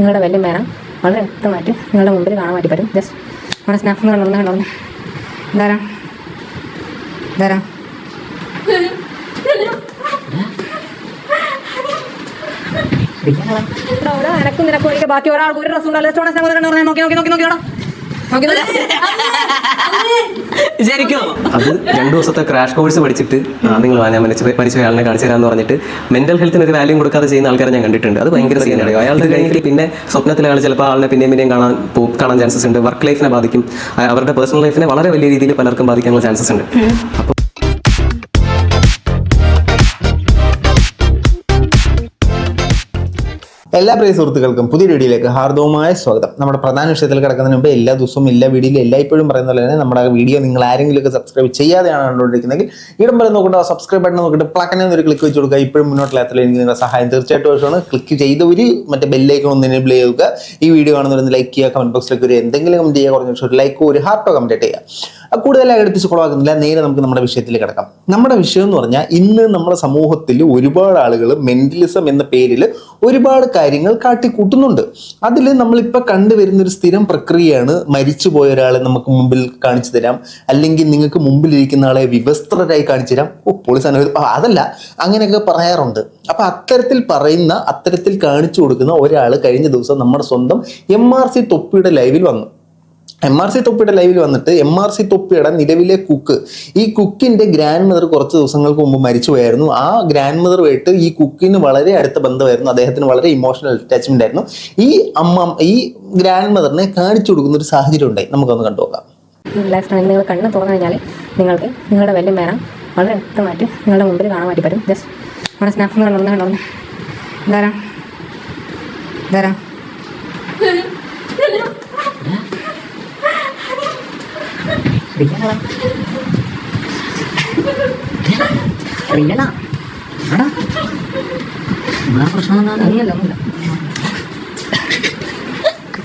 നിങ്ങളുടെ വലിയ വേണം വളരെ വ്യക്തമായിട്ട് നിങ്ങളുടെ മുമ്പിൽ കാണാൻ വേണ്ടി പറ്റും ജസ്റ്റ് നമ്മുടെ സ്നാപ്പ് കണ്ടു കണ്ടു എന്താരാ എന്താരാ എനക്കും നിനക്കും ഒഴികെ ബാക്കി ഒരാൾക്ക് ഒരു ഡ്രസ് ഉണ്ടല്ലോ സ്റ്റോണസ് നോക്കി നോക്കി നോക്കി നോക്കി നോക്കി ശരിക്കും അത് രണ്ടു ദിവസത്തെ ക്രാഷ് കോഴ്സ് പഠിച്ചിട്ട് ആ, നിങ്ങൾ ഞാൻ മരിച്ച മരിച്ച അയാളിനെ കാണിച്ചു തരാന്ന് പറഞ്ഞിട്ട് മെന്റൽ ഹെൽത്തിന് ഒരു വാല്യൂ കൊടുക്കാതെ ചെയ്യുന്ന ആൾക്കാരെ ഞാൻ കണ്ടിട്ടുണ്ട്. അത് ഭയങ്കര സീനാണ് അയാളുടെ കഴിഞ്ഞിട്ട് പിന്നെ സ്വപ്നത്തിൽ അയാൾ ചിലപ്പോൾ ആളിനെ പിന്നെയും പിന്നെയും കാണാൻ കാണാൻ ചാൻസസ് ഉണ്ട്. വർക്ക് ലൈഫിനെ ബാധിക്കും. അവരുടെ പേഴ്സണൽ ലൈഫിനെ വളരെ വലിയ രീതിയിൽ പലർക്കും ബാധിക്കാനുള്ള ചാൻസസ് ഉണ്ട്. അപ്പോൾ എല്ലാ പ്രിയ സുഹൃത്തുക്കൾക്കും പുതിയ വീഡിയോയിലേക്ക് ഹാർദവമായ സ്വാഗതം. നമ്മുടെ പ്രധാന വിഷയത്തിൽ കിടക്കുന്നതിന് മുമ്പ് എല്ലാ ദിവസവും എല്ലാ വീഡിയോയിലും എല്ലാ ഇപ്പോഴും പറയുന്നത് തന്നെ നമ്മുടെ വീഡിയോ നിങ്ങൾ ആരെങ്കിലുമൊക്കെ സബ്സ്ക്രൈബ് ചെയ്യാതെയാണ് കണ്ടുകൊണ്ടിരിക്കുന്നതെങ്കിൽ ഇടം വരെ നോക്കിയിട്ട് ആ സബ്സ്ക്രൈബ് ബട്ടൺ നോക്കിയിട്ട് പ്ലക്കനെ ഒരു ക്ലിക്ക് വെച്ച് കൊടുക്കുക. ഇപ്പോഴും മുന്നോട്ടില്ലാത്തതിൽ എനിക്ക് നിങ്ങളുടെ സഹായം തീർച്ചയായിട്ടും ആവശ്യമാണ്. ക്ലിക്ക് ചെയ്തവർ മറ്റേ ബെല്ലൈക്കൺ ഒന്ന് എനേബിൾ ചെയ്യുക ഈ വീഡിയോ കാണുന്നവരൊന്ന് ലൈക്ക് ചെയ്യുക കമന്റ് ബോക്സിലേക്ക് ഒരു എന്തെങ്കിലും കമന്റ് ചെയ്യുക കുറഞ്ഞ ഒരു ലൈക്കോ ഒരു ഹാർട്ടോ കമന്റ് ചെയ്യുക. കൂടുതലായി അടുപ്പിച്ച് കുളവാക്കുന്നില്ല നേരെ നമുക്ക് നമ്മുടെ വിഷയത്തിൽ കിടക്കാം. നമ്മുടെ വിഷയം എന്ന് പറഞ്ഞാൽ ഇന്ന് നമ്മുടെ സമൂഹത്തിൽ ഒരുപാട് ആളുകൾ മെന്റലിസം എന്ന പേരിൽ ഒരുപാട് കാര്യങ്ങൾ കാട്ടിക്കൂട്ടുന്നുണ്ട്. അതിൽ നമ്മളിപ്പോൾ കണ്ടുവരുന്ന ഒരു സ്ഥിരം പ്രക്രിയയാണ് മരിച്ചുപോയ ഒരാളെ നമുക്ക് മുമ്പിൽ കാണിച്ചു തരാം. അല്ലെങ്കിൽ നിങ്ങൾക്ക് മുമ്പിലിരിക്കുന്ന ആളെ വിവസ്ത്രരായി കാണിച്ചു തരാം. ഓ അനുവദിക്കും ആ, അതല്ല അങ്ങനെയൊക്കെ പറയാറുണ്ട്. അപ്പോൾ അത്തരത്തിൽ പറയുന്ന അത്തരത്തിൽ കാണിച്ചു കൊടുക്കുന്ന ഒരാൾ കഴിഞ്ഞ ദിവസം നമ്മുടെ സ്വന്തം എം ആർ സി തൊപ്പിയുടെ ലൈവിൽ വന്നു. എം ആർ സി തൊപ്പിയുടെ ലൈവിൽ വന്നിട്ട് എം ആർ സി തൊപ്പിയുടെ നിലവിലെ കുക്ക് ഈ കുക്കിന്റെ ഗ്രാൻഡ് മദർ കുറച്ച് ദിവസങ്ങൾക്ക് മുമ്പ് മരിച്ചു പോയായിരുന്നു ആ ഗ്രാൻഡ് മദറുമായിട്ട് ഈ കുക്കിന് വളരെ അടുത്ത ബന്ധമായിരുന്നു. അദ്ദേഹത്തിന് വളരെ ഇമോഷണൽ അറ്റാച്ച്മെന്റ് ആയിരുന്നു. ഈ അമ്മ ഈ ഗ്രാൻഡ് മദറിനെ കാണിച്ചു കൊടുക്കുന്ന ഒരു സാഹചര്യം ഉണ്ടായി. നമുക്കൊന്ന് കണ്ടു നോക്കാം. ലൈഫ് ടൈമിൽ നിങ്ങൾ കണ്ണ് തുറന്നു കഴിഞ്ഞാൽ നിങ്ങൾക്ക് നിങ്ങളുടെ വലിയ മേറാം വളരെ വ്യക്തമായിട്ട് നിങ്ങളുടെ മുമ്പിൽ കാണാൻ പറ്റും. ജസ്റ്റ് നമ്മുടെ സ്നാപ്പ് കണ്ടു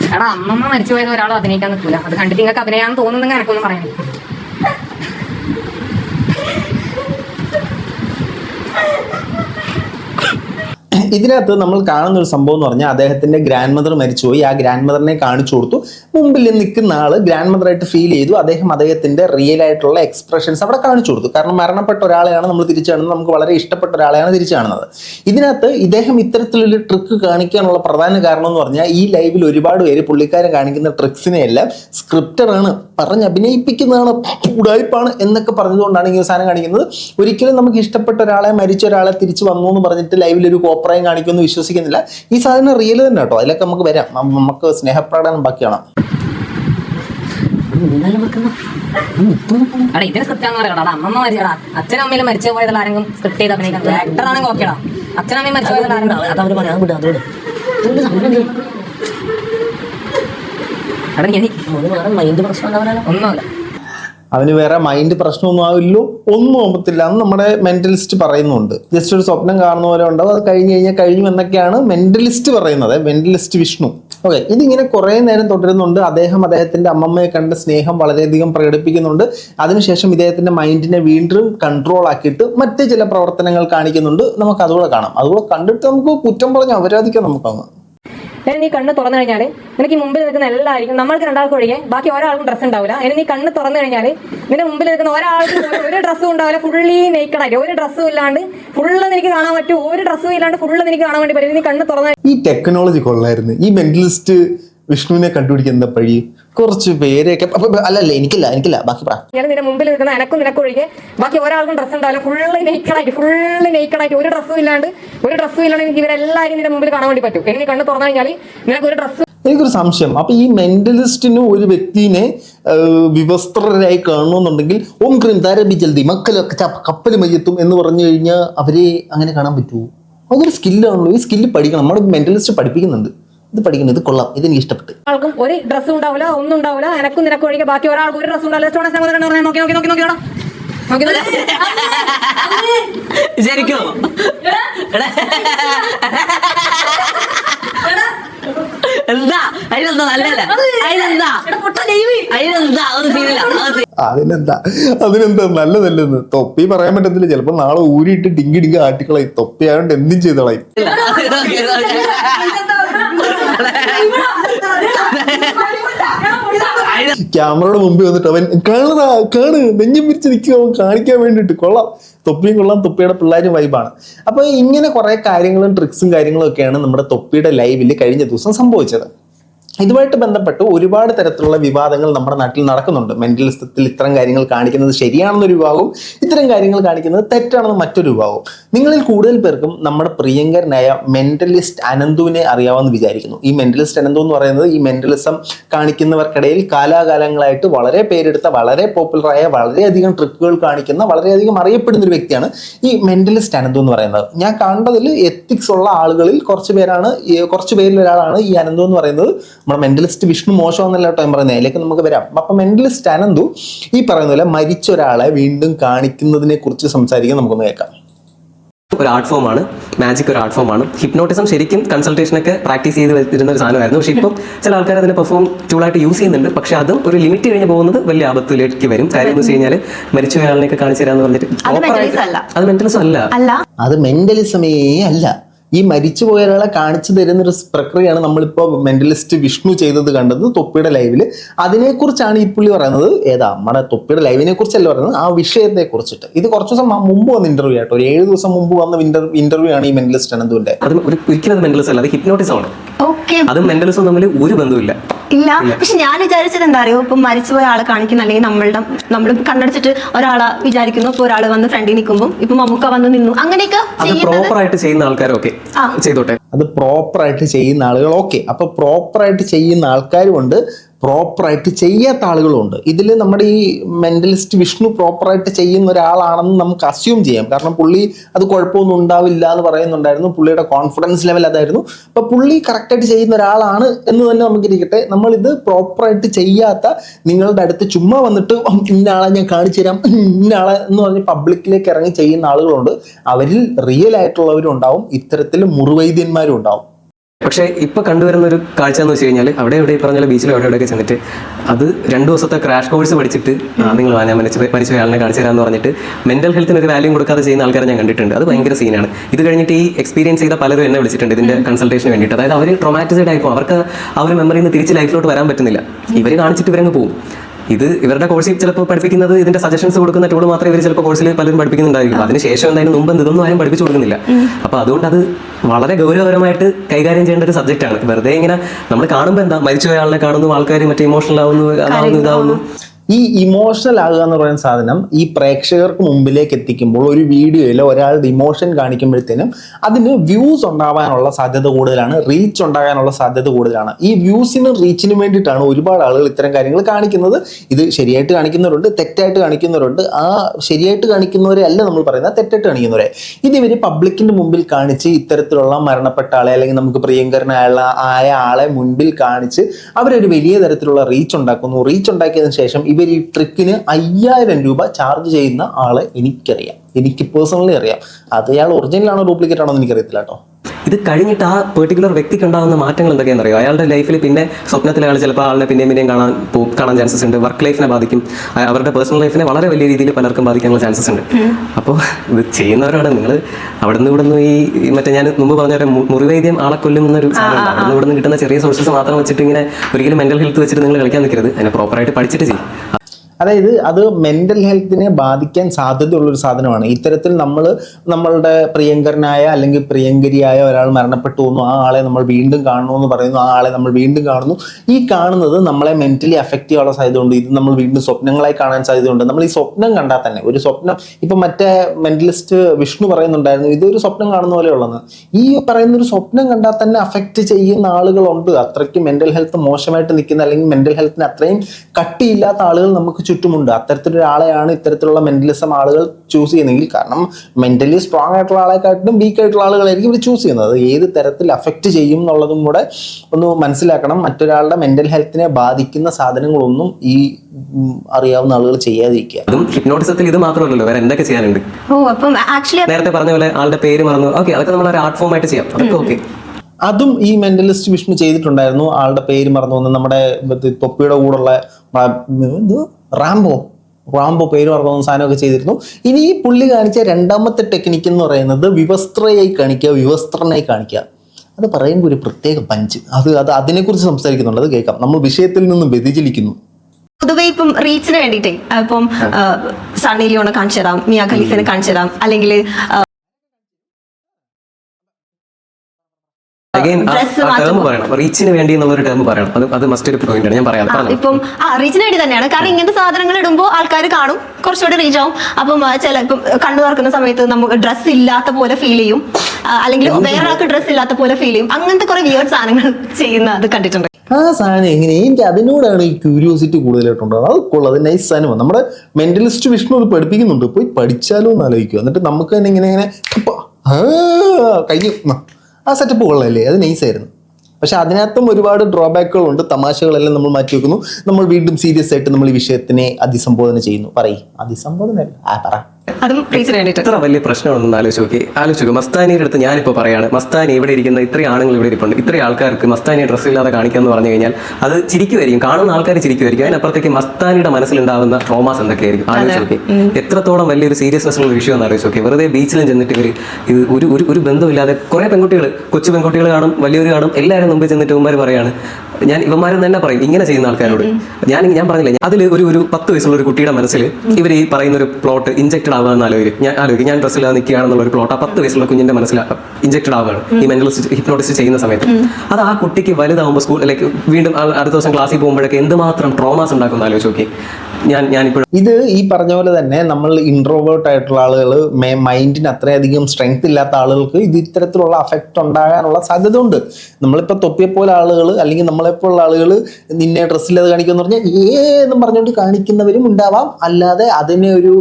എടാ അമ്മമ്മ മരിച്ചു പോയത് ഒരാളും അഭിനയിക്കാൻ നിൽക്കില്ല അത് കണ്ടിട്ട് നിങ്ങൾക്ക് അഭിനയാന്ന് തോന്നുന്നെങ്കിൽ എനക്കൊന്നും പറയാൻ ഇതിനകത്ത് നമ്മൾ കാണുന്ന ഒരു സംഭവം എന്ന് പറഞ്ഞാൽ അദ്ദേഹത്തിന്റെ ഗ്രാൻഡ് മദർ മരിച്ചുപോയി. ആ ഗ്രാൻഡ് മദറിനെ കാണിച്ചു കൊടുത്തു. മുമ്പിൽ നിൽക്കുന്ന ആൾ ഗ്രാൻഡ് മദർ ആയിട്ട് ഫീൽ ചെയ്തു. അദ്ദേഹം അദ്ദേഹത്തിന്റെ റിയൽ ആയിട്ടുള്ള എക്സ്പ്രഷൻസ് അവിടെ കാണിച്ചു കൊടുത്തു. കാരണം മരണപ്പെട്ട ഒരാളെയാണ് നമ്മൾ തിരിച്ചു കാണുന്നത്. നമുക്ക് വളരെ ഇഷ്ടപ്പെട്ട ഒരാളെയാണ് തിരിച്ചു കാണുന്നത്. ഇതിനകത്ത് ഇദ്ദേഹം ഇത്തരത്തിലൊരു ട്രിക്ക് കാണിക്കാനുള്ള പ്രധാന കാരണം എന്ന് പറഞ്ഞാൽ ഈ ലൈവിൽ ഒരുപാട് പേര് പുള്ളിക്കാരൻ കാണിക്കുന്ന ട്രിക്സിനെയെല്ലാം സ്ക്രിപ്റ്ററാണ് പറഞ്ഞ് അഭിനയിപ്പിക്കുന്നതാണ് ഉടായ്പാണ് എന്നൊക്കെ പറഞ്ഞതുകൊണ്ടാണ് ഈ സാധനം കാണിക്കുന്നത്. ഒരിക്കലും നമുക്ക് ഇഷ്ടപ്പെട്ട ഒരാളെ മരിച്ച ഒരാളെ തിരിച്ചു വന്നു എന്ന് പറഞ്ഞിട്ട് ലൈവിൽ ഒരു കോപ്രായം കാണിക്കുമെന്ന് വിശ്വസിക്കുന്നില്ല. ഈ സാധനം റിയൽ തന്നെ കേട്ടോ. അതിലൊക്കെ നമുക്ക് വരാം. നമുക്ക് സ്നേഹപ്രകടനം ബാക്കിയാണ്? ഇതിന് അച്ഛനും അമ്മയിലും മരിച്ചു പോയതല്ല ആരെങ്കിലും സ്ക്രിപ്റ്റ് ചെയ്ത് ഓക്കേടാ മരിച്ചു പോയതല്ല ആരെങ്കിലും പറയാൻ വിടും എടാ നീ മൈൻഡ് പ്രശ്നം ഉണ്ടാവാനല്ലോ അവന് വേറെ മൈൻഡ് പ്രശ്നമൊന്നും ആവില്ലോ ഒന്നും ഒമ്പത്തില്ല എന്ന് നമ്മുടെ മെന്റലിസ്റ്റ് പറയുന്നുണ്ട്. ജസ്റ്റ് ഒരു സ്വപ്നം കാണുന്ന പോലെ ഉണ്ടാവും അത് കഴിഞ്ഞ് കഴിഞ്ഞാൽ കഴിഞ്ഞു എന്നൊക്കെയാണ് മെന്റലിസ്റ്റ് പറയുന്നത്. മെന്റലിസ്റ്റ് വിഷ്ണു. ഓക്കെ ഇതിങ്ങനെ കുറേ നേരം തുടരുന്നുണ്ട്. അദ്ദേഹം അദ്ദേഹത്തിന്റെ അമ്മമ്മയെ കണ്ട് സ്നേഹം വളരെയധികം പ്രകടിപ്പിക്കുന്നുണ്ട്. അതിനുശേഷം ഇദ്ദേഹത്തിന്റെ മൈൻഡിനെ വീണ്ടും കൺട്രോൾ ആക്കിയിട്ട് മറ്റ് ചില പ്രവർത്തനങ്ങൾ കാണിക്കുന്നുണ്ട്. നമുക്ക് അതുകൂടെ കാണാം. അതുകൂടെ കണ്ടിട്ട് നമുക്ക് കുറ്റം പറഞ്ഞ് അപരാധിക്കാം നമുക്കങ്ങ്. ഇനി നീ കണ്ണ് തുറന്നു കഴിഞ്ഞാൽ നിനക്ക് മുമ്പിൽ നിൽക്കുന്ന എല്ലാവർക്കും നമ്മൾക്ക് രണ്ടാൾക്കും ഒഴികെ ബാക്കി ഒരാൾക്കും ഡ്രസ്സ് ഉണ്ടാവില്ല എന്നെ നീ കണ്ണ് തുറന്നു കഴിഞ്ഞാൽ നിന്റെ മുമ്പിൽ നിൽക്കുന്ന ഒരാൾക്കും ഒരു- ഡ്രസ്സും ഉണ്ടാവില്ല. ഫുള്ളി നെയ്ക്കഡായിട്ട് ഒരു ഡ്രസ്സും ഇല്ലാണ്ട് ഫുള്ള് നിനക്ക് കാണാൻ പറ്റും. ഒരു ഡ്രസ്സും ഇല്ലാണ്ട് ഫുള്ള് നിനക്ക് കാണാൻ വേണ്ടി പറ്റും. നീ കണ്ണ് തുറന്നു ഈ ടെക്നോളജി കൊള്ളായിരുന്നു. ഈ മെന്റലിസ്റ്റ് വിഷ്ണുവിനെ കണ്ടുപിടിക്കാൻ എന്താ പഴി കുറച്ച് പേരെയൊക്കെ അല്ലല്ല എനിക്കില്ല എനിക്കില്ല. ബാക്കി പറ. ഞാൻ നിന്റെ മുമ്പിൽ നിൽക്കുന്ന എനക്കും നിനക്കും ഒഴികെ ബാക്കി ഒരാൾക്കും ഡ്രസ്സ് ഉണ്ടാവില്ല ഫുള്ള് നെയ്ക്കണായിട്ട് ഫുള്ള് നെയ്ക്കണായിട്ട് ഒരു ഡ്രസ്സും ഇല്ലാണ്ട് ഒരു ഡ്രസ്സും ഇല്ലാണ്ട് എനിക്ക് ഇവരെല്ലാവരും നിന്റെ മുമ്പിൽ കാണാൻ വേണ്ടി പറ്റും. എനിക്ക് കണ്ണ് തുറന്നു കഴിഞ്ഞാൽ നിനക്ക് ഒരു ഡ്രസ്സ് എനിക്കൊരു സംശയം. അപ്പൊ ഈ മെന്റലിസ്റ്റിന് ഒരു വ്യക്തിനെ വിവസ്ത്രരായി കാണണമെന്നുണ്ടെങ്കിൽ ഓം ക്രീം താരബി ജൽദി മക്കളൊക്കെ കപ്പൽ മയ്യത്തും എന്ന് പറഞ്ഞു കഴിഞ്ഞാൽ അവരെ അങ്ങനെ കാണാൻ പറ്റുമോ അതൊരു സ്കില്ലാണല്ലോ ഈ സ്കില്ല് പഠിക്കണം. നമ്മുടെ മെന്റലിസ്റ്റ് പഠിപ്പിക്കുന്നുണ്ട്. ഇത് പഠിക്കുന്നത് ഇത് കൊള്ളാം. ഇത് എനിക്ക് ഇഷ്ടപ്പെട്ടു. ആൾക്കും ഒരു ഡ്രസ്സും ഉണ്ടാവില്ല ഒന്നും ഉണ്ടാവില്ല എനക്കും നിനക്കും ഒഴികെ ബാക്കി ഒരാൾക്ക് ഒരു ഡ്രസ്സും ഉണ്ടാവില്ല. സ്റ്റോണസ് നോക്കി നോക്കി നോക്കി നോക്കി നോക്കിയോടാ നോക്കി നോക്കി ശരിക്കും എന്താ? അതിനെന്താ നല്ലല്ല അതിനെന്താ? അതിനെന്താ? അതിനെന്താ? നല്ലതല്ലെന്ന്. തൊപ്പി പറയാൻ പറ്റത്തില്ല. ചിലപ്പോ നാളെ ഊരിയിട്ട് ഡിങ്കി ഡിങ്കി ആട്ടിക്കളയും. തൊപ്പി ആയതുകൊണ്ട് എന്തും ചെയ്തളായി. ക്യാമറയുടെ മുമ്പിൽ വന്നിട്ട് അവൻ കാണാ കാണ്. നെഞ്ഞും പിരിച്ച് നിൽക്കുക അവൻ കാണിക്കാൻ വേണ്ടിയിട്ട്. കൊള്ളാം. തൊപ്പിയും കൊള്ളാം. തൊപ്പിയുടെ പിള്ളേരും വൈബാണ്. അപ്പൊ ഇങ്ങനെ കുറെ കാര്യങ്ങളും ട്രിക്സും കാര്യങ്ങളും ഒക്കെയാണ് നമ്മുടെ തൊപ്പിയുടെ ലൈവിൽ കഴിഞ്ഞ ദിവസം സംഭവിച്ചത്. ഇതുമായിട്ട് ബന്ധപ്പെട്ട് ഒരുപാട് തരത്തിലുള്ള വിവാദങ്ങൾ നമ്മുടെ നാട്ടിൽ നടക്കുന്നുണ്ട്. മെന്റലിസത്തിൽ ഇത്തരം കാര്യങ്ങൾ കാണിക്കുന്നത് ശരിയാണെന്നൊരു വിഭാഗവും ഇത്തരം കാര്യങ്ങൾ കാണിക്കുന്നത് തെറ്റാണെന്ന് മറ്റൊരു വിഭാഗവും നിങ്ങളിൽ കൂടുതൽ പേർക്കും നമ്മുടെ പ്രിയങ്കരനായ മെന്റലിസ്റ്റ് അനന്തുവിനെ അറിയാമെന്ന് വിചാരിക്കുന്നു. ഈ മെന്റലിസ്റ്റ് അനന്തു എന്ന് പറയുന്നത് ഈ മെന്റലിസം കാണിക്കുന്നവർക്കിടയിൽ കാലാകാലങ്ങളായിട്ട് വളരെ പേരെടുത്ത വളരെ പോപ്പുലറായ വളരെയധികം ട്രിക്കുകൾ കാണിക്കുന്ന വളരെയധികം അറിയപ്പെടുന്ന ഒരു വ്യക്തിയാണ് ഈ മെന്റലിസ്റ്റ് അനന്തു എന്ന് പറയുന്നത്. ഞാൻ കണ്ടതിൽ എത്തിക്സ് ഉള്ള ആളുകളിൽ കുറച്ച് പേരാണ് കുറച്ച് പേരിൽ ഒരാളാണ് ഈ അനന്തു എന്ന് പറയുന്നത്. നമ്മുടെ മെന്റലിസ്റ്റ് വിഷ്ണു മോശമെന്നല്ല കേട്ടോ ഞാൻ പറയുന്നത് അതിലേക്ക് നമുക്ക് വരാം. അപ്പൊ മെന്റലിസ്റ്റ് അനന്തു ഈ പറയുന്ന പോലെ മരിച്ച ഒരാളെ വീണ്ടും കാണിക്കുന്നതിനെ കുറിച്ച് സംസാരിക്കാൻ നമുക്കൊന്ന് കേൾക്കാം. ഒരു ആർട്ട് ഫോം ആണ്. മാജിക് ഒരു ആർട്ട് ഫോം ആണ്. ഹിപ്നോട്ടിസം ശരിക്കും കൺസൾട്ടേഷൻ ഒക്കെ പ്രാക്ടീസ് ചെയ്ത് വരുന്ന ഒരു സാധനമായിരുന്നു. പക്ഷേ ഇപ്പം ചില ആൾക്കാർ അതിനെ പെർഫോം ടൂളായിട്ട് യൂസ് ചെയ്യുന്നുണ്ട്. പക്ഷേ അതും ഒരു ലിമിറ്റ് കഴിഞ്ഞ് പോകുന്നത് വലിയ ആപത്തിലേക്ക് വരും. കാര്യം എന്ന് വെച്ച് കഴിഞ്ഞാൽ മരിച്ച ഒരാളിനെയൊക്കെ കാണിച്ചു തരാന്ന് പറഞ്ഞിട്ട് അല്ല. അത് മെന്റലിസം അല്ല. അല്ല. അത് മെന്റലിസമേ അല്ല. ഈ മരിച്ചു പോയ ഒരാളെ കാണിച്ചു തരുന്ന ഒരു പ്രക്രിയയാണ് നമ്മളിപ്പോൾ മെന്റലിസ്റ്റ് വിഷ്ണു ചെയ്തത് കണ്ടത് തൊപ്പിയുടെ ലൈവിൽ. അതിനെക്കുറിച്ചാണ് ഈ പുള്ളി പറയുന്നത്. ഏതാ? നമ്മുടെ തൊപ്പിയുടെ ലൈവിനെ കുറിച്ചല്ല പറയുന്നത്? ആ വിഷയത്തെ കുറിച്ചിട്ട് ഇത് കുറച്ച് ദിവസം മുമ്പ് വന്ന ഇന്റർവ്യൂ ആട്ടോ. ഒരു ഏഴ് ദിവസം മുമ്പ് വന്ന ഇന്റർവ്യൂ ആണ് ഈ മെന്റലിസ്റ്റ് അനന്തുവിന്റെ അത് ഒരു ഒരിക്കലും അത് മെന്റലിസം അല്ല. അത് ഹിപ്നോട്ടിസം ആണ്. ഓക്കെ അത് മെന്റലിസം തമ്മിൽ ഒരു ബന്ധവുമില്ല. ഇല്ല. പക്ഷെ ഞാൻ വിചാരിച്ചത് എന്താ അറിയോ? ഇപ്പൊ മരിച്ചുപോയ ആളെ കാണിക്കുന്ന അല്ലെങ്കിൽ നമ്മളുടെ നമ്മൾ കണ്ണടച്ചിട്ട് ഒരാളെ വിചാരിക്കുന്നു. ഇപ്പൊ ഒരാൾ വന്ന് ഫ്രണ്ടിൽ നിൽക്കുമ്പോൾ ഇപ്പൊ മമ്മൂക്ക വന്ന് നിന്നു. അങ്ങനെയൊക്കെ അത് പ്രോപ്പർ ആയിട്ട് ചെയ്യുന്ന ആൾക്കാരൊക്കെ. ചെയ്തോട്ടെ. അത് പ്രോപ്പറായിട്ട് ചെയ്യുന്ന ആളുകൾ ഓക്കെ. അപ്പൊ പ്രോപ്പറായിട്ട് ചെയ്യുന്ന ആൾക്കാരുമുണ്ട് പ്രോപ്പറായിട്ട് ചെയ്യാത്ത ആളുകളുമുണ്ട് ഇതിൽ നമ്മുടെ ഈ മെന്റലിസ്റ്റ് വിഷ്ണു പ്രോപ്പറായിട്ട് ചെയ്യുന്ന ഒരാളാണെന്ന് നമുക്ക് അസ്യൂം ചെയ്യാം. കാരണം പുള്ളി അത് കുഴപ്പമൊന്നും ഉണ്ടാവില്ല എന്ന് പറയുന്നുണ്ടായിരുന്നു. പുള്ളിയുടെ കോൺഫിഡൻസ് ലെവൽ അതായിരുന്നു. അപ്പോൾ പുള്ളി കറക്റ്റായിട്ട് ചെയ്യുന്ന ഒരാളാണ് എന്ന് തന്നെ നമുക്ക് ഇരിക്കട്ടെ. നമ്മളിത് പ്രോപ്പറായിട്ട് ചെയ്യാത്ത നിങ്ങളുടെ അടുത്ത് ചുമ്മാ വന്നിട്ട് ഉം, ഇന്ന ആളെ ഞാൻ കാണിച്ചു തരാം ഉം, ഇന്ന ആളെ എന്ന് പറഞ്ഞ് പബ്ലിക്കിലേക്ക് ഇറങ്ങി ചെയ്യുന്ന ആളുകളുണ്ട്. അവരിൽ റിയൽ ആയിട്ടുള്ളവരും ഉണ്ടാവും ഇത്തരത്തിൽ മുറിവൈദ്യന്മാരും ഉണ്ടാവും. പക്ഷേ ഇപ്പൊ കണ്ടുവരുന്ന ഒരു കാഴ്ച എന്ന് വെച്ച് കഴിഞ്ഞാൽ അവിടെ എവിടെ പറഞ്ഞ ബീച്ചിൽ അവിടെ എവിടെയൊക്കെ ചെന്നിട്ട് അത് രണ്ട് ദിവസത്തെ ക്രാഷ് കോഴ്സ് പഠിച്ചിട്ട് നിങ്ങൾ ഞാൻ മരിച്ച ഒരാളിനെ കാണിച്ചു തരാമെന്ന് പറഞ്ഞിട്ട് മെന്റൽ ഹെൽത്തിന് ഒരു വാല്യൂ കൊടുക്കാതെ ചെയ്യുന്ന ആൾക്കാരെ ഞാൻ കണ്ടിട്ടുണ്ട്. അത് ഭയങ്കര സീനാണ് ഇത് കഴിഞ്ഞിട്ട് ഈ എക്സ്പീരിയൻസ് ചെയ്ത പലരും എന്നെ വിളിച്ചിട്ടുണ്ട് ഇതിന്റെ കൺസൾട്ടേഷന് വേണ്ടിയിട്ട്. അതായത് അവർ ട്രോമാറ്റിസൈഡ് ആയിപ്പോൾ അവർക്ക് ആ ഒരു മെമ്മറിയിൽ നിന്ന് തിരിച്ച് ലൈഫിലോട്ട് വരാൻ പറ്റുന്നില്ല. ഇവർ കാണിച്ചിട്ട് ഇവരങ്ങ് പോകും ഇത് ഇവരുടെ കോഴ്സിൽ ചിലപ്പോൾ പഠിപ്പിക്കുന്നത് ഇതിന്റെ സജഷൻസ് കൊടുക്കുന്ന ടൂൾ മാത്രമേ ഇവർ ചിലപ്പോൾ കോഴ്സിൽ പലരും പഠിപ്പിക്കുന്നുണ്ടായിരിക്കും. അതിനുശേഷം എന്തായാലും മുമ്പ് ഇതൊന്നും ആരും പഠിപ്പിച്ചു കൊടുക്കുന്നില്ല. അപ്പൊ അതുകൊണ്ട് അത് വളരെ ഗൗരവപരമായിട്ട് കൈകാര്യം ചെയ്യേണ്ട ഒരു സബ്ജക്റ്റാണ് വെറുതെ ഇങ്ങനെ നമ്മൾ കാണുമ്പോൾ എന്താ മരിച്ചുപോയ ആളിനെ കാണുന്നു ആൾക്കാർ മറ്റേ ഇമോഷണൽ ആവുന്നു അതാവുന്നു ഇതാവുന്നു. ഈ ഇമോഷണൽ ആകുക എന്ന് പറയുന്ന സാധനം ഈ പ്രേക്ഷകർക്ക് മുമ്പിലേക്ക് എത്തിക്കുമ്പോൾ ഒരു വീഡിയോയിൽ ഒരാളുടെ ഇമോഷൻ കാണിക്കുമ്പോഴത്തേനും അതിന് വ്യൂസ് ഉണ്ടാവാനുള്ള സാധ്യത കൂടുതലാണ് റീച്ച് ഉണ്ടാകാനുള്ള സാധ്യത കൂടുതലാണ്. ഈ വ്യൂസിനും റീച്ചിനും വേണ്ടിയിട്ടാണ് ഒരുപാട് ആളുകൾ ഇത്തരം കാര്യങ്ങൾ കാണിക്കുന്നത്. ഇത് ശരിയായിട്ട് കാണിക്കുന്നവരുണ്ട് തെറ്റായിട്ട് കാണിക്കുന്നവരുണ്ട്. ആ ശരിയായിട്ട് കാണിക്കുന്നവരെ അല്ല നമ്മൾ പറയുന്നത് തെറ്റായിട്ട് കാണിക്കുന്നവരെ. ഇത് ഇവർ പബ്ലിക്കിന്റെ മുമ്പിൽ കാണിച്ച് ഇത്തരത്തിലുള്ള മരണപ്പെട്ട ആളെ അല്ലെങ്കിൽ നമുക്ക് പ്രിയങ്കരനായുള്ള ആയ ആളെ മുൻപിൽ കാണിച്ച് അവരൊരു വലിയ തരത്തിലുള്ള റീച്ച് ഉണ്ടാക്കുന്നു. റീച്ച് ഉണ്ടാക്കിയതിനു ശേഷം ഇവർ ഈ ട്രിക്കിന് അയ്യായിരം രൂപ ചാർജ് ചെയ്യുന്ന ആളെ എനിക്കറിയാം. എനിക്ക് പേഴ്സണലി അറിയാം. അത് അയാൾ ഒറിജിനലാണോ ഡ്യൂപ്ലിക്കേറ്റ് ആണോ എന്ന് എനിക്കറിയത്തില്ല കേട്ടോ. ഇത് കഴിഞ്ഞിട്ട് ആ പെർട്ടിക്കുലർ വ്യക്തിക്ക് ഉണ്ടാകുന്ന മാറ്റങ്ങൾ എന്തൊക്കെയാണെന്ന് അറിയോ? അയാളുടെ ലൈഫിൽ പിന്നെ സ്വപ്നത്തിൽ അയാൾ ചിലപ്പോൾ ആളിനെ പിന്നെയും പിന്നെയും കാണാൻ പോ- കാണാൻ ചാൻസസ് ഉണ്ട്. വർക്ക് ലൈഫിനെ ബാധിക്കും. അവരുടെ പേഴ്സണൽ ലൈഫിനെ വളരെ വലിയ രീതിയിൽ പലർക്കും ബാധിക്കാനുള്ള ചാൻസസ് ഉണ്ട്. അപ്പോൾ ഇത് ചെയ്യുന്നവരാണ് നിങ്ങൾ അവിടെ നിന്ന് ഇവിടെ നിന്ന് ഈ മറ്റേ ഞാൻ മുമ്പ് പറഞ്ഞ പോലെ മുറിവൈദ്യം ആളെ കൊല്ലുന്ന ഒരു സാധനം ഉണ്ട്. അവിടെ നിന്ന് ഇവിടെ നിന്ന് കിട്ടുന്ന ചെറിയ സോഴ്സസ് മാത്രം വെച്ചിട്ട് ഇങ്ങനെ ഒരിക്കലും മെന്റൽ ഹെൽത്ത് വെച്ചിട്ട് നിങ്ങൾ കളിക്കാൻ നിൽക്കരുത്. അതിനെ പ്രോപ്പറായിട്ട് പഠിച്ചിട്ട് ചെയ്യും. അതായത് അത് മെന്റൽ ഹെൽത്തിനെ ബാധിക്കാൻ സാധ്യതയുള്ളൊരു സാധനമാണ്. ഇത്തരത്തിൽ നമ്മൾ നമ്മളുടെ പ്രിയങ്കരനായ അല്ലെങ്കിൽ പ്രിയങ്കരിയായ ഒരാൾ മരണപ്പെട്ടു പോകുന്നു ആ ആളെ നമ്മൾ വീണ്ടും കാണുന്നു എന്ന് പറയുന്നു. ആ ആളെ നമ്മൾ വീണ്ടും കാണുന്നു. ഈ കാണുന്നത് നമ്മളെ മെന്റലി അഫക്റ്റ് ചെയ്യാനുള്ള സാധ്യതയുണ്ട്. ഇത് നമ്മൾ വീണ്ടും സ്വപ്നങ്ങളായി കാണാൻ സാധ്യതയുണ്ട്. നമ്മൾ ഈ സ്വപ്നം കണ്ടാൽ തന്നെ ഒരു സ്വപ്നം ഇപ്പം മറ്റേ മെന്റലിസ്റ്റ് വിഷ്ണു പറയുന്നുണ്ടായിരുന്നു ഇതൊരു സ്വപ്നം കാണുന്ന പോലെ ഉള്ളത് ഈ പറയുന്ന ഒരു സ്വപ്നം കണ്ടാൽ തന്നെ അഫക്റ്റ് ചെയ്യുന്ന ആളുകളുണ്ട്. അത്രയ്ക്ക് മെന്റൽ ഹെൽത്ത് മോശമായിട്ട് നിൽക്കുന്ന അല്ലെങ്കിൽ മെന്റൽ ഹെൽത്തിന് അത്രയും കട്ടിയില്ലാത്ത ആളുകൾ നമുക്ക് ചുറ്റുമുണ്ട്. അത്തരത്തിലൊരാളെയാണ് ഇത്തരത്തിലുള്ള മെന്റലിസം ആളുകൾ ചൂസ് ചെയ്യുന്നതെങ്കിൽ കാരണം മെന്റലി സ്ട്രോങ് ആയിട്ടുള്ള ആളെക്കാട്ടിലും വീക്ക് ആയിട്ടുള്ള ആളുകളായിരിക്കും ഇവർ ചൂസ് ചെയ്യുന്നത്. അത് ഏത് തരത്തിൽ അഫക്റ്റ് ചെയ്യും എന്നുള്ളതും കൂടെ ഒന്ന് മനസ്സിലാക്കണം. മറ്റൊരാളുടെ മെന്റൽ ഹെൽത്തിനെ ബാധിക്കുന്ന സാധനങ്ങളൊന്നും ഈ അറിയാവുന്ന ആളുകൾ ചെയ്യാതിരിക്കുക. അതും ഹിപ്നോട്ടിസത്തിൽ ഇത് മാത്രമല്ലല്ലോ. വേറെ എന്തൊക്കെ ചെയ്യാനുണ്ട്? ഓ അപ്പം ആക്ച്വലി നേരത്തെ പറഞ്ഞ പോലെ ആളുടെ പേര് മറന്നു. ഓക്കെ അതൊക്കെ നമ്മൾ ഒരു ആർട്ട് ഫോം ആയിട്ട് ചെയ്യാം. അതൊക്കെ ഓക്കെ. അതും ഈ മെന്റലിസ്റ്റ് വിഷ്ണു ചെയ്തിട്ടുണ്ടായിരുന്നു. ആളുടെ പേര് മറന്നു വന്ന് നമ്മുടെ തൊപ്പിയുടെ റാ- എന്ത്? റാംബോ. റാംബോ പേര് പറഞ്ഞ സാധനമൊക്കെ ചെയ്തിരുന്നു. ഇനി ഈ പുള്ളി കാണിച്ച രണ്ടാമത്തെ ടെക്നിക്ക് എന്ന് പറയുന്നത് വിവസ്ത്രയായി കാണിക്കുക വിവസ്ത്രനായി കാണിക്കുക. അത് പറയുമ്പോൾ ഒരു പ്രത്യേക പഞ്ച്. അത് അത് അതിനെക്കുറിച്ച് സംസാരിക്കുന്നുണ്ട്. അത് കേൾക്കാം. നമ്മൾ വിഷയത്തിൽ നിന്നും വ്യതിചലിക്കുന്നു. പൊതുവെ ഇപ്പം റീച്ചിന് വേണ്ടിയിട്ടേ. ഇപ്പം സണ്ണി ലിയോണെ കാണിച്ചു തരാം മിയ ഖലീഫിനെ കാണിച്ചു തരാം. അല്ലെങ്കിൽ അഗൈൻ ടേം പറയണം. റീച്ചിന് വേണ്ടി എന്നുള്ള ഒരു ടേം പറയണം. അത് അത് മസ്റ്റ് ഒരു പോയിന്റ് ആണ്. ഞാൻ പറയാം. ഇപ്പം റീച്ചിന് വേണ്ടി തന്നെയാണ്. കാരണം ഇങ്ങനത്തെ സാധനങ്ങൾ ഇടുമ്പോൾ ആൾക്കാർ കാണും. കുറച്ചുകൂടി റീച്ച് ആവും. അപ്പം ചില ഇപ്പം കണ്ണു തുറക്കുന്ന സമയത്ത് നമുക്ക് ഡ്രസ്സ് ഇല്ലാത്ത പോലെ ഫീൽ ചെയ്യും. അല്ലെങ്കിൽ വേറെ ആൾക്ക് ഡ്രസ്സ് ഇല്ലാത്ത പോലെ ഫീൽ ചെയ്യും. അങ്ങനത്തെ കുറെ വിയേർഡ് സാധനങ്ങൾ ചെയ്യുന്ന അത് കണ്ടിട്ടുണ്ട്. ആ സാധനം എങ്ങനെ എനിക്ക് അതിനോടാണ് ഈ ക്യൂരിയോസിറ്റി കൂടുതലായിട്ടുണ്ടാകുന്നത് അത് കൊള്ളത് നൈസ് സാധനമാണ്. നമ്മുടെ മെന്റലിസ്റ്റ് വിഷ്ണു അത് പഠിപ്പിക്കുന്നുണ്ട്. പോയി പഠിച്ചാലോ എന്ന് ആലോചിക്കുക. എന്നിട്ട് നമുക്ക് തന്നെ ഇങ്ങനെ ഇങ്ങനെ ആ, കഴിഞ്ഞു. ആ സെറ്റപ്പ് കൊള്ളല്ലേ? അത് നൈസായിരുന്നു പക്ഷെ അതിനകത്തും ഒരുപാട് ഡ്രോബാക്കുകളുണ്ട് തമാശകളെല്ലാം നമ്മൾ മാറ്റി വെക്കുന്നു നമ്മൾ വീണ്ടും സീരിയസ് ആയിട്ട് നമ്മൾ ഈ വിഷയത്തിനെ അതിസംബോധന ചെയ്യുന്നു. പറയും. അതിസംബോധന ആ പറ. അതും റീച്ചിന് വേണ്ടിയിട്ട് ഇത്ര വലിയ പ്രശ്നമാണെന്ന് ആലോചിച്ച് നോക്കി. ആലോചിച്ച് നോക്കി. മസ്താനിയുടെ അടുത്ത് ഞാനിപ്പോൾ പറയാണ് മസ്താനി ഇവിടെ ഇരിക്കുന്ന ഇത്രയും ആണുങ്ങൾ ഇവിടെ ഇരിപ്പുണ്ട്. ഇത്രയും ആൾക്കാർക്ക് മസ്താനി ഡ്രസ്സ് ഇല്ലാതെ കാണിക്കുക എന്ന് പറഞ്ഞു കഴിഞ്ഞാൽ അത് ചിരിക്കുമായിരിക്കും. കാണുന്ന ആൾക്കാർ ചിരിക്കുമായിരിക്കും. അതിനപ്പുറത്തേക്ക് മസ്താനിയുടെ മനസ്സിലുണ്ടാവുന്ന ട്രോമാസ് എന്തൊക്കെയായിരിക്കും? ആലോചിച്ച് നോക്കി. എത്രത്തോളം വലിയൊരു സീരിയസ്നെസ് ഉള്ള വിഷയം എന്ന് ആലോചിച്ച് നോക്കി. വെറുതെ ബീച്ചിലും ചെന്നിട്ട് ഇവർ ഇത് ഒരു ഒരു ബന്ധമില്ലാതെ കുറേ പെൺകുട്ടികൾ കൊച്ചു പെൺകുട്ടികൾ കാണും വലിയവർ കാണും എല്ലാവരും മുമ്പിൽ ചെന്നിട്ട് ഉമ്മാർ പറയാണ് ഞാൻ ഇവന്മാരും തന്നെ പറയും ഇങ്ങനെ ചെയ്യുന്ന ആൾക്കാരോട്. ഞാൻ ഞാൻ പറഞ്ഞില്ല അതിൽ ഒരു ഒരു പത്ത് വയസ്സുള്ള ഒരു കുട്ടിയുടെ മനസ്സിൽ ഇവർ ഈ പറയുന്ന ഒരു പ്ലോട്ട് ഇഞ്ചക്റ്റഡ് ആവുക ആലോചിക്കും. ഞാൻ ആലോചിക്കും ഞാൻ ഡ്രസ്സിൽ നിൽക്കുകയാണെന്നുള്ള ഒരു പ്ലോട്ട് ആ പത്ത് വയസ്സുള്ള കുഞ്ഞിന്റെ മനസ്സിൽ ഇഞ്ചക്റ്റഡ് ആവുകയാണ്. ഈ മെന്റലിസ്റ്റ് ഹിപ്നോട്ടിസ്റ്റ് ചെയ്യുന്ന സമയത്ത്. അത് ആ കുട്ടിക്ക് വലുതാവുമ്പോൾ സ്കൂൾ ലൈക്ക് വീണ്ടും അടുത്ത ദിവസം ക്ലാസ്സിൽ പോകുമ്പോഴൊക്കെ എന്തുമാത്രം ട്രോമാസ് ഉണ്ടാക്കുന്ന ആലോചിച്ച് നോക്കി ഞാൻ ഞാനിപ്പോഴും ഇത് ഈ പറഞ്ഞ പോലെ തന്നെ നമ്മൾ ഇൻട്രോവേർട്ട് ആയിട്ടുള്ള ആളുകൾ മൈൻഡിന് അത്രയധികം സ്ട്രെങ്ത് ഇല്ലാത്ത ആളുകൾക്ക് ഇത് ഇത്തരത്തിലുള്ള അഫക്റ്റ് ഉണ്ടാകാനുള്ള സാധ്യത ഉണ്ട് നമ്മളിപ്പോൾ തൊപ്പിയെപ്പോലെ ആളുകൾ അല്ലെങ്കിൽ നമ്മളെപ്പോലുള്ള ആളുകൾ നിന്നെ ഡ്രസ്സില്ലാതെ കാണിക്കുമെന്ന് പറഞ്ഞാൽ ഏന്നും പറഞ്ഞുകൊണ്ട് കാണിക്കുന്നവരും ഉണ്ടാവാം. അല്ലാതെ അതിനെ ഒരു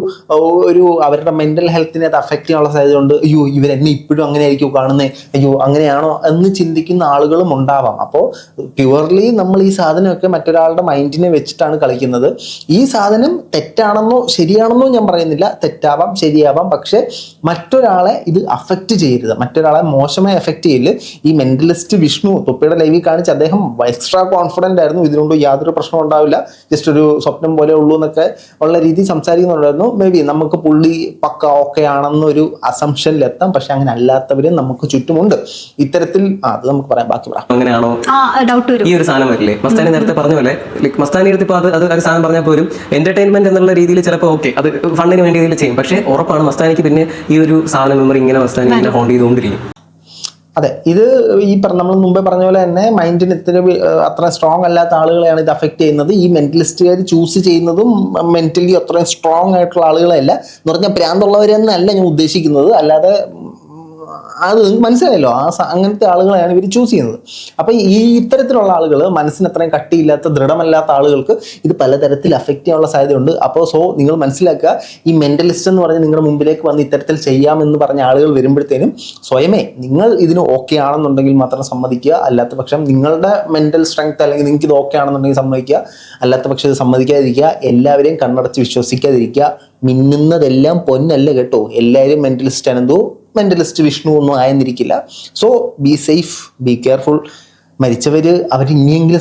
ഒരു അവരുടെ മെന്റൽ ഹെൽത്തിനെ അത് അഫക്റ്റ് ചെയ്യാനുള്ള സാധ്യത ഉണ്ട് അയ്യോ ഇവരെന്നെ ഇപ്പോഴും അങ്ങനെ ആയിരിക്കും കാണുന്നത് അയ്യോ അങ്ങനെയാണോ എന്ന് ചിന്തിക്കുന്ന ആളുകളും ഉണ്ടാവാം. അപ്പോൾ പ്യുവർലി നമ്മൾ ഈ സാധനമൊക്കെ മറ്റൊരാളുടെ മൈൻഡിനെ വെച്ചിട്ടാണ് കളിക്കുന്നത്. ഈ സാധനം തെറ്റാണെന്നോ ശരിയാണെന്നോ ഞാൻ പറയുന്നില്ല. തെറ്റാവാം ശരിയാവാം. പക്ഷെ മറ്റൊരാളെ ഇത് അഫക്റ്റ് ചെയ്യരുത്. മറ്റൊരാളെ മോശമായി എഫക്റ്റ് ചെയ്യൽ ഈ മെന്റലിസ്റ്റ് വിഷ്ണു തൊപ്പിയുടെ ലൈവിൽ കാണിച്ച് അദ്ദേഹം എക്സ്ട്രാ കോൺഫിഡന്റ് ആയിരുന്നു. ഇതിനോട് യാതൊരു പ്രശ്നം ഉണ്ടാവില്ല. ജസ്റ്റ് ഒരു സ്വപ്നം പോലെ ഉള്ളൂ എന്നൊക്കെ ഉള്ള രീതി സംസാരിക്കുന്നുണ്ടായിരുന്നു. മേ ബി നമുക്ക് പുള്ളി പക്ക ഓക്കെ ആണെന്നൊരു അസംഷനിലെത്താം പക്ഷെ അങ്ങനെ അല്ലാത്തവരും നമുക്ക് ചുറ്റുമുണ്ട്. ഇത്തരത്തിൽ അത് നമുക്ക് പറയാം. ബാക്കി പറയാം അങ്ങനെയാണോ? ആ ഡൗട്ട് വരും. ഈ ഒരു സാധനം വരില്ലേ? മസ്താനി നേരത്തെ പറഞ്ഞ പോലെ മസ്താനി എടുത്ത് അത് അത് ഒരു സാധനം പറഞ്ഞാൽ പോലും എന്റർടൈൻമെന്റ് എന്നുള്ള രീതിയിൽ ചിലപ്പോൾ ഓക്കെ അത് ഫണ്ടിന് വേണ്ടി ഇതിൽ ചെയ്യും. പക്ഷേ ഉറപ്പാണ് മസ്താനിക്ക് പിന്നെ ഈ ഒരു സാധനം മെമ്മറി ഇങ്ങനെ മസ്താനി ഇങ്ങനെ ഹോണ്ട് ചെയ്തുകൊണ്ടിരിക്കും. അതെ ഇത് ഈ പറഞ്ഞ നമ്മൾ മുമ്പേ പറഞ്ഞ പോലെ തന്നെ മൈൻഡിന് ഇത്ര അത്ര സ്ട്രോങ് അല്ലാത്ത ആളുകളെയാണ് ഇത് അഫക്റ്റ് ചെയ്യുന്നത്. ഈ മെന്റലിസ്റ്റുകാർ ചൂസ് ചെയ്യുന്നതും മെന്റലി അത്രയും സ്ട്രോങ് ആയിട്ടുള്ള ആളുകളല്ല എന്ന് പറഞ്ഞാൽ പ്രാന്തുള്ളവരെന്നല്ല ഞാൻ ഉദ്ദേശിക്കുന്നത്. അല്ലാതെ അത് മനസ്സിലായല്ലോ. ആ അങ്ങനത്തെ ആളുകളെയാണ് ഇവർ ചൂസ് ചെയ്യുന്നത്. അപ്പൊ ഈ ഇത്തരത്തിലുള്ള ആളുകൾ മനസ്സിന് അത്രയും കട്ടിയില്ലാത്ത ദൃഢമല്ലാത്ത ആളുകൾക്ക് ഇത് പലതരത്തിൽ അഫക്റ്റ് ചെയ്യാനുള്ള സാധ്യതയുണ്ട്. അപ്പോൾ സോ നിങ്ങൾ മനസ്സിലാക്കുക ഈ മെന്റലിസ്റ്റ് എന്ന് പറഞ്ഞ് നിങ്ങളുടെ മുമ്പിലേക്ക് വന്ന് ഇത്തരത്തിൽ ചെയ്യാമെന്ന് പറഞ്ഞ ആളുകൾ വരുമ്പോഴത്തേനും സ്വയമേ നിങ്ങൾ ഇതിന് ഓക്കെ ആണെന്നുണ്ടെങ്കിൽ മാത്രം സമ്മതിക്കുക. അല്ലാത്ത പക്ഷം നിങ്ങളുടെ മെന്റൽ സ്ട്രെങ്ത് അല്ലെങ്കിൽ നിങ്ങൾക്ക് ഇത് ഓക്കെ ആണെന്നുണ്ടെങ്കിൽ സമ്മതിക്കുക. അല്ലാത്ത പക്ഷം ഇത് സമ്മതിക്കാതിരിക്കുക. എല്ലാവരെയും കണ്ണടച്ച് വിശ്വസിക്കാതിരിക്കുക. മിന്നുന്നതെല്ലാം പൊന്നല്ല കേട്ടോ. എല്ലാവരും മെന്റലിസ്റ്റ് ആണെന്തോ മെന്റലിസ്റ്റ് വിഷ്ണു ഒന്നും ആയെന്നിരിക്കില്ല. So be safe be careful മരിച്ചവർ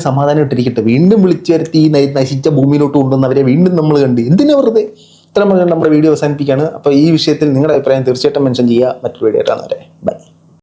സമാധാനം ഇട്ടിരിക്കട്ടെ. വീണ്ടും വിളിച്ചു വരുത്തി നശിച്ച ഭൂമിയിലോട്ട് കൊണ്ടുവന്നവരെ വീണ്ടും നമ്മൾ കണ്ട്. എന്തിനാ വെറുതെ? ഇത്ര നമ്മുടെ വീഡിയോ അവസാനിപ്പിക്കുകയാണ്. അപ്പോൾ ഈ വിഷയത്തിൽ നിങ്ങളുടെ അഭിപ്രായം തീർച്ചയായിട്ടും മെൻഷൻ ചെയ്യുക. മറ്റൊരു വീഡിയോ ആയിട്ടാണ് വരെ ബൈ